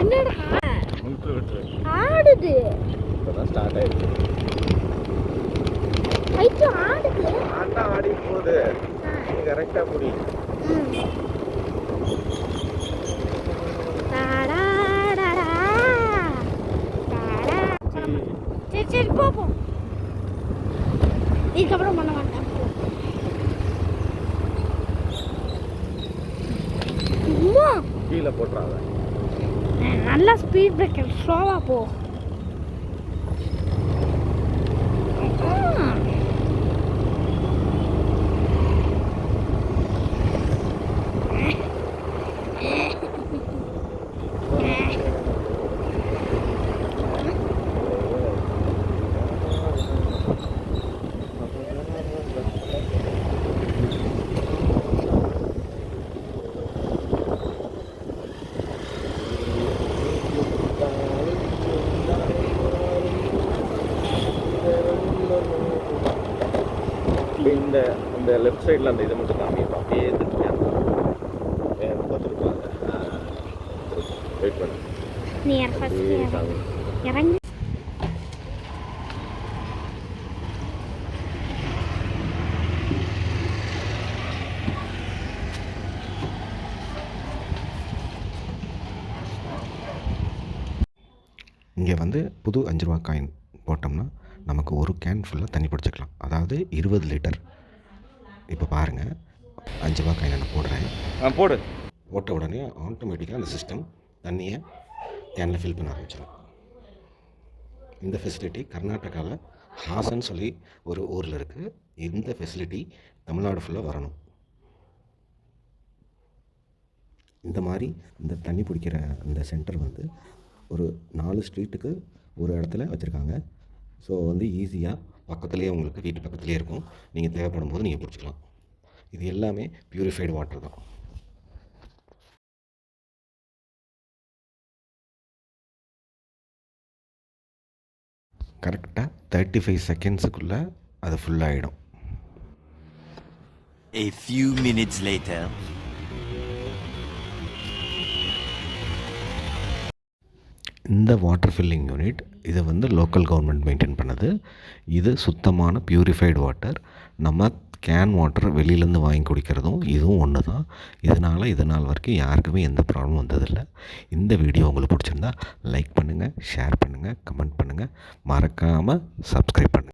என்னடா? விட்டு விட்டு ஆடுது. இப்போ தான் ஸ்டார்ட் ஆயிடுச்சு. பைத்தியம் ஆடுது. ஆட்டா ஆடி போகுது. புடி. சரி சரி இதுக்கப்புறம் பண்ண மாட்டேன். கீழே போட்டுறாத. நல்லா ஸ்பீட் பிரேக்கர் ஸ்லோவாக போ இப்போ இந்த இந்த லெஃப்ட் சைடில் அந்த இது மட்டும் காமிப்பா அப்படியே திருப்பியா பார்த்துருப்பாங்க வெயிட் பண்ணு. இங்கே வந்து புது அஞ்சு ரூபா காயின் போட்டோம்னா நமக்கு ஒரு கேன் ஃபுல்லாக தண்ணி பிடிச்சிக்கலாம். அதாவது இருபது லிட்டர் இப்போ பாருங்கள் அஞ்சு ரூபா காயின் நான் போடுறேன். போடு. போட்ட உடனே ஆட்டோமேட்டிக்காக அந்த சிஸ்டம் தண்ணியை கேனில் ஃபில் பண்ண ஆரம்பிச்சிடும் இந்த ஃபெசிலிட்டி கர்நாடகாவில் ஹாசன் சொல்லி ஒரு ஊரில் இருக்குது இந்த ஃபெசிலிட்டி தமிழ்நாடு ஃபுல்லாக வரணும். இந்த மாதிரி இந்த தண்ணி பிடிக்கிற இந்த சென்டர் வந்து ஒரு நாலு ஸ்ட்ரீட்டுக்கு ஒரு இடத்துல வச்சுருக்காங்க. ஸோ வந்து ஈஸியாக பக்கத்துலேயே உங்களுக்கு வீட்டு பக்கத்துலேயே இருக்கும். நீங்கள் தேவைப்படும் போது நீங்கள் பிடிச்சிக்கலாம். இது எல்லாமே பியூரிஃபைடு வாட்டர் தான். கரெக்டாக தேர்ட்டி ஃபைவ் செகண்ட்ஸுக்குள்ளே அது ஃபுல்லாகிடும் A few minutes later. இந்த வாட்டர் ஃபில்லிங் யூனிட் இதை வந்து லோக்கல் கவர்மெண்ட் மெயின்டைன் பண்ணுது. இது சுத்தமான பியூரிஃபைடு வாட்டர் நம்ம கேன் வாட்டர் வெளியிலேருந்து வாங்கி குடிக்கிறதும் இதுவும் ஒன்று தான் இதனால் இது நாள் வரைக்கும் யாருக்குமே எந்த ப்ராப்ளமும் வந்ததில்லை. இந்த வீடியோ உங்களுக்கு பிடிச்சிருந்தா லைக் பண்ணுங்கள் ஷேர் பண்ணுங்கள் கமெண்ட் பண்ணுங்கள் மறக்காமல் சப்ஸ்கிரைப் பண்ணுங்கள்